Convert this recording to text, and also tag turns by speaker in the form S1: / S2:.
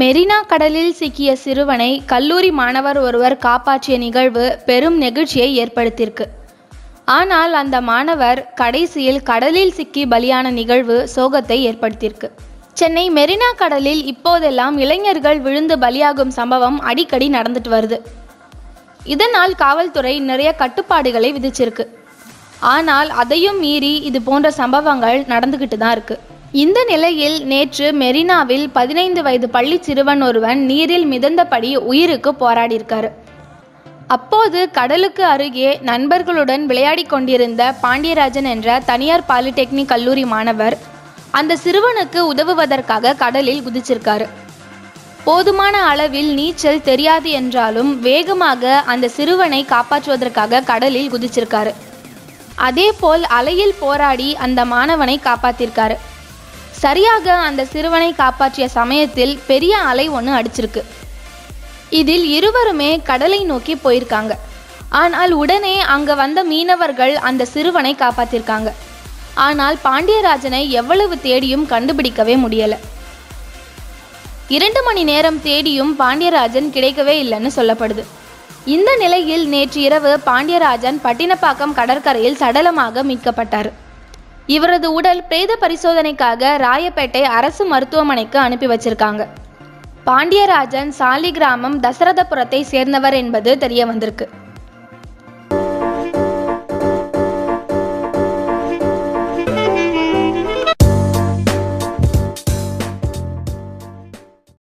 S1: மெரினா கடலில் சிக்கிய சிறுவனை கல்லூரி மாணவர் ஒருவர் காப்பாற்றிய நிகழ்வு பெரும் நெகிழ்ச்சியை ஏற்படுத்தியிருக்கு. ஆனால் அந்த மாணவர் கடைசியில் கடலில் சிக்கி பலியான நிகழ்வு சோகத்தை ஏற்படுத்தியிருக்கு. சென்னை மெரினா கடலில் இப்போதெல்லாம் இளைஞர்கள் விழுந்து பலியாகும் சம்பவம் அடிக்கடி நடந்துட்டு வருது. இதனால் காவல்துறை நிறைய கட்டுப்பாடுகளை விதிச்சிருக்கு. ஆனால் அதையும் மீறி இது போன்ற சம்பவங்கள் நடந்துக்கிட்டு தான் இருக்குது இந்த நிலையில் நேற்று மெரினாவில் பதினைந்து வயது பள்ளி சிறுவன் ஒருவன் நீரில் மிதந்தபடி உயிருக்கு போராடியிருக்கார். அப்போது கடலுக்கு அருகே நண்பர்களுடன் விளையாடி கொண்டிருந்த பாண்டியராஜன் என்ற தனியார் பாலிடெக்னிக் கல்லூரி மாணவர் அந்த சிறுவனுக்கு உதவுவதற்காக கடலில் குதிச்சிருக்காரு. போதுமான அளவில் நீச்சல் தெரியாது என்றாலும் வேகமாக அந்த சிறுவனை காப்பாற்றுவதற்காக கடலில் குதிச்சிருக்காரு. அதேபோல் அலையில் போராடி அந்த மாணவனை காப்பாத்திருக்காரு. சரியாக அந்த சிறுவனை காப்பாற்றிய சமயத்தில் பெரிய அலை ஒன்று அடிச்சிருக்கு. இதில் இருவருமே கடலை நோக்கி போயிருக்காங்க. ஆனால் உடனே அங்கே வந்த மீனவர்கள் அந்த சிறுவனை காப்பாற்றிருக்காங்க ஆனால் பாண்டியராஜனை எவ்வளவு தேடியும் கண்டுபிடிக்கவே முடியலை. இரண்டு மணி நேரம் தேடியும் பாண்டியராஜன் கிடைக்கவே இல்லைன்னு சொல்லப்படுது. இந்த நிலையில் நேற்று இரவு பாண்டியராஜன் பட்டினப்பாக்கம் கடற்கரையில் சடலமாக மீட்கப்பட்டார். இவரது உடல் பிரேத பரிசோதனைக்காக ராயப்பேட்டை அரசு மருத்துவமனைக்கு அனுப்பி வச்சிருக்காங்க. பாண்டியராஜன் சாலிகிராமம் தசரதபுரத்தை சேர்ந்தவர் என்பது தெரிய வந்திருக்கு